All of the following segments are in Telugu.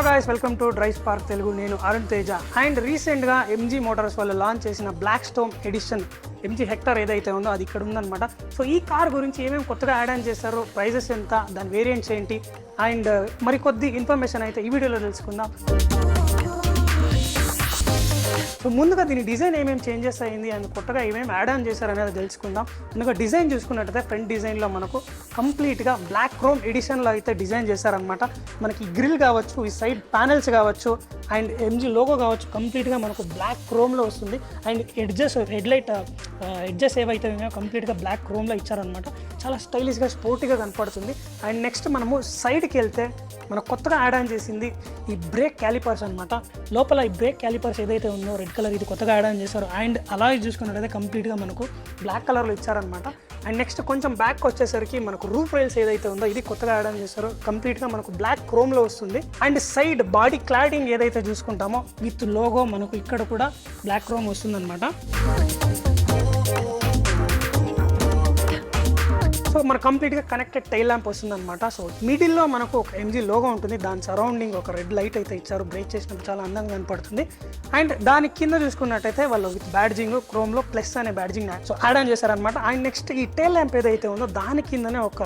Hello guys welcome to Drive Spark Telugu నేను అరుణ్ తేజ. అండ్ రీసెంట్గా ఎంజీ మోటార్స్ వాళ్ళు లాంచ్ చేసిన Black Storm edition MG Hector ఏదైతే ఉందో అది ఇక్కడ ఉందన్నమాట. సో ఈ కార్ గురించి ఏమేమి కొత్తగా యాడ్ ఆన్ చేశారో ప్రైజెస్ ఎంత దాని వేరియంట్స్ ఏంటి అండ్ మరికొద్ది ఇన్ఫర్మేషన్ అయితే ఈ వీడియోలో తెలుసుకుందాం. సో ముందుగా దీని డిజైన్ ఏమేమి చేంజెస్ అయింది అండ్ కొత్తగా ఏమేమి యాడ్ ఆన్ చేశారు అనేది తెలుసుకుందాం. ముందుగా డిజైన్ చూసుకున్నట్టయితే ఫ్రంట్ డిజైన్లో మనకు కంప్లీట్గా బ్లాక్ క్రోమ్ ఎడిషన్లో అయితే డిజైన్ చేశారనమాట మనకి గ్రిల్ కావచ్చు ఈ సైడ్ ప్యానెల్స్ కావచ్చు అండ్ ఎంజీ లోగో కావచ్చు కంప్లీట్గా మనకు బ్లాక్ క్రోమ్లో వస్తుంది. అండ్ ఎడ్జెస్ హెడ్లైట్ ఎడ్జెస్ ఏవైతే ఉన్నాయో కంప్లీట్గా బ్లాక్ క్రోమ్లో ఇచ్చారనమాట చాలా స్టైలిష్గా స్పోర్టీగా కనపడుతుంది. అండ్ నెక్స్ట్ మనము సైడ్కి వెళ్తే మనం కొత్తగా యాడ్ ఆన్ చేసింది ఈ బ్రేక్ క్యాలిపర్స్ అనమాట లోపల ఈ బ్రేక్ క్యాలిపర్స్ ఏదైతే ఉందో రెడ్ కలర్ ఇది కొత్తగా యాడ్ ఆన్ చేశారు. అండ్ అలా చూసుకున్నట్టయితే కంప్లీట్గా మనకు బ్లాక్ కలర్లో ఇచ్చారనమాట అండ్ నెక్స్ట్ కొంచెం బ్యాక్ వచ్చేసరికి మనకు రూఫ్ రైల్స్ ఏదైతే ఉందో ఇది కొత్తగా యాడ్ ఆన్ చేశారో. కంప్లీట్గా మనకు బ్లాక్ క్రోమ్లో వస్తుంది. అండ్ సైడ్ బాడీ క్లాడింగ్ ఏదైతే చూసుకుంటామో విత్ లోగో మనకు ఇక్కడ కూడా బ్లాక్ క్రోమ్ వస్తుందన్నమాట. సో మన కంప్లీట్గా కనెక్టెడ్ టైల్ ల్యాంప్ వస్తుంది అనమాట సో మిడిల్లో మనకు ఒక ఎంజీ లోగో ఉంటుంది. దాని సరౌండింగ్ ఒక రెడ్ లైట్ అయితే ఇచ్చారు. బ్రేక్ చేసినప్పుడు చాలా అందంగా కనపడుతుంది. అండ్ దాని కింద చూసుకున్నట్టయితే వాళ్ళు విత్ బ్యాడ్జింగ్ క్రోమ్లో ప్లస్ అనే బ్యాడ్జింగ్ సో యాడ్ ఆన్ చేశారనమాట అండ్ నెక్స్ట్ ఈ టైల్ ల్యాంప్ ఏదైతే ఉందో దాని కిందనే ఒక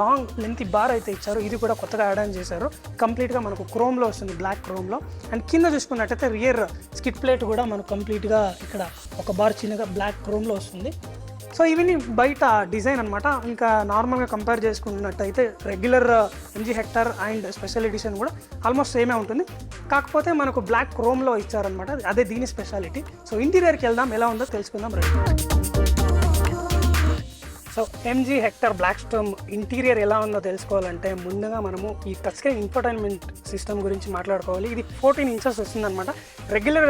లాంగ్ లెంత్ బార్ అయితే ఇచ్చారు. ఇది కూడా కొత్తగా యాడ్ ఆన్ చేశారు. కంప్లీట్గా మనకు క్రోమ్లో వస్తుంది. బ్లాక్ క్రోమ్లో అండ్ కింద చూసుకున్నట్టయితే రియర్ స్కిట్ ప్లేట్ కూడా మనకు కంప్లీట్గా ఇక్కడ ఒక బార్ చిన్నగా బ్లాక్ క్రోమ్లో వస్తుంది. సో ఇవన్నీ బయట డిజైన్ అనమాట ఇంకా నార్మల్గా కంపేర్ చేసుకున్నట్టయితే regular MG Hector and special edition కూడా ఆల్మోస్ట్ సేమే ఉంటుంది. కాకపోతే మనకు బ్లాక్ క్రోమ్లో ఇచ్చారనమాట అదే దీని స్పెషాలిటీ. సో ఇంటీరియర్కి వెళ్దాం ఎలా ఉందో తెలుసుకుందాం రండి. So MG Hector Black Storm interior ఎలా ఉందో తెలుసుకోవాలంటే ముందుగా మనము ఈ టచ్ స్క్రీన్ ఇన్ఫర్టైన్మెంట్ సిస్టమ్ గురించి మాట్లాడుకోవాలి. ఇది ఫోర్టీన్ ఇంచెస్ వస్తుందన్నమాట. రెగ్యులర్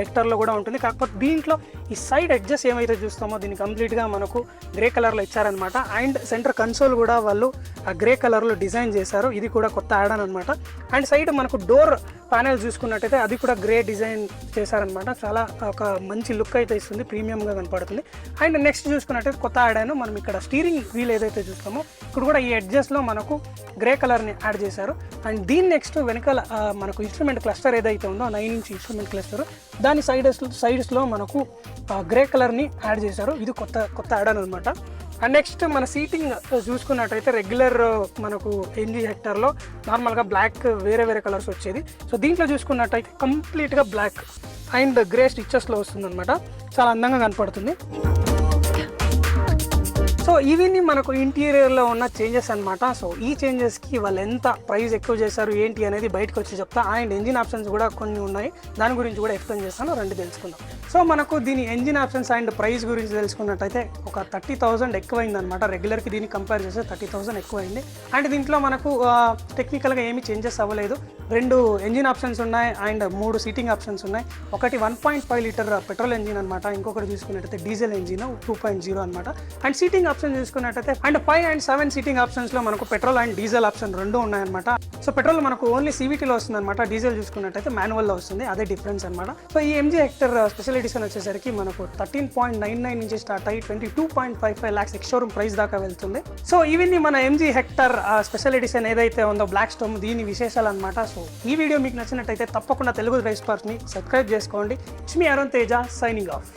హెక్టర్లో కూడా ఉంటుంది. కాకపోతే దీంట్లో ఈ సైడ్ ఎడ్జెస్ ఏమైతే చూస్తామో దీన్ని కంప్లీట్గా మనకు గ్రే కలర్లో ఇచ్చారనమాట అండ్ సెంటర్ కన్సోల్ కూడా వాళ్ళు ఆ గ్రే కలర్లో డిజైన్ చేశారు. ఇది కూడా కొత్త ఆడాన్ అనమాట అండ్ సైడ్ మనకు డోర్ ప్యానెల్ చూసుకున్నట్టయితే అది కూడా గ్రే డిజైన్ చేశారనమాట చాలా ఒక మంచి లుక్ అయితే ఇస్తుంది. ప్రీమియంగా కనపడుతుంది. అండ్ నెక్స్ట్ చూసుకున్నట్టయితే కొత్త ఆడాను మనం ఇక్కడ స్టీరింగ్ వీల్ ఏదైతే చూస్తామో ఇక్కడ కూడా ఈ ఎడ్జెస్లో మనకు గ్రే కలర్ని యాడ్ చేశారు. అండ్ దీని నెక్స్ట్ వెనకాల మనకు ఇన్స్ట్రుమెంట్ క్లస్టర్ ఏదైతే ఉందో నైన్ ఇంచ్ ఇన్స్ట్రుమెంట్ క్లస్టర్ దాని సైడ్స్ సైడ్స్లో మనకు గ్రే కలర్ని యాడ్ చేశారు. ఇది కొత్త కొత్త యాడాన్ అనమాట అండ్ నెక్స్ట్ మన సీటింగ్ చూసుకున్నట్టయితే రెగ్యులర్ మనకు ఎన్జీ హెక్టర్లో నార్మల్గా బ్లాక్ వేరే వేరే కలర్స్ వచ్చేది. సో దీంట్లో చూసుకున్నట్టయితే కంప్లీట్గా బ్లాక్ అండ్ గ్రే స్టిచ్చెస్లో వస్తుందన్నమాట. చాలా అందంగా కనపడుతుంది. సో ఇవన్నీ మనకు ఇంటీరియర్లో ఉన్న చేంజెస్ అన్నమాట. సో ఈ చేంజెస్కి వాళ్ళు ఎంత ప్రైస్ ఎక్కువ చేశారు ఏంటి అనేది బయటకు వచ్చి చెప్తా. అండ్ ఇంజిన్ ఆప్షన్స్ కూడా కొన్ని ఉన్నాయి. దాని గురించి కూడా ఎక్స్ప్లెయిన్ చేస్తాను రెండు తెలుసుకుందాం. సో మనకు దీని ఇంజిన్ ఆప్షన్స్ అండ్ ప్రైస్ గురించి తెలుసుకున్నట్టయితే ఒక థర్టీ థౌసండ్ ఎక్కువైంది అనమాట రెగ్యులర్కి దీన్ని కంపేర్ చేస్తే థర్టీ థౌసండ్ ఎక్కువైంది. అండ్ దీంట్లో మనకు టెక్నికల్గా ఏమీ చేంజెస్ అవ్వలేదు. రెండు ఎంజిన్ ఆప్షన్స్ ఉన్నాయి అండ్ మూడు సీటింగ్ ఆప్షన్స్ ఉన్నాయి. ఒకటి one point five litre petrol engine అనమాట ఇంకొకటి చూసుకున్నట్టయితే diesel engine two point zero అనమాట అండ్ సీటింగ్ ఆప్షన్ చూసుకున్నట్టయితే and five and seven seating ఆప్షన్స్లో మనకు పెట్రోల్ అండ్ డీజిల్ ఆప్షన్ రెండు ఉన్నాయన్నమాట. సో పెట్రోల్ మనకు ఓన్లీ సీవీటీలో వస్తుంది అనమాట డీజిల్ చూసుకున్నట్టయితే మాన్యువల్లో వస్తుంది. అదే డిఫరెన్స్ అనమాట సో ఈ ఎంజీ హెక్టర్ స్పెషల్ ఎడిషన్ వచ్చేసరికి మనకు థర్టీన్ పాయింట్ నైన్ నైన్ నుంచి స్టార్ట్ అయ్యి twenty two point five five lakhs ex showroom price దాకా వెళ్తుంది. సో ఇవన్నీ మన ఎంజీ హెక్టర్ స్పెషల్ ఎడిషన్ ఏదైతే ఉందో బ్లాక్ స్టోమ్ దీని విశేషాలు అనమాట సో ఈ వీడియో మీకు నచ్చినట్టయితే తప్పకుండా తెలుగు రైస్ పార్ట్ని సబ్స్క్రైబ్ చేసుకోండి. It's me Arun Teja signing off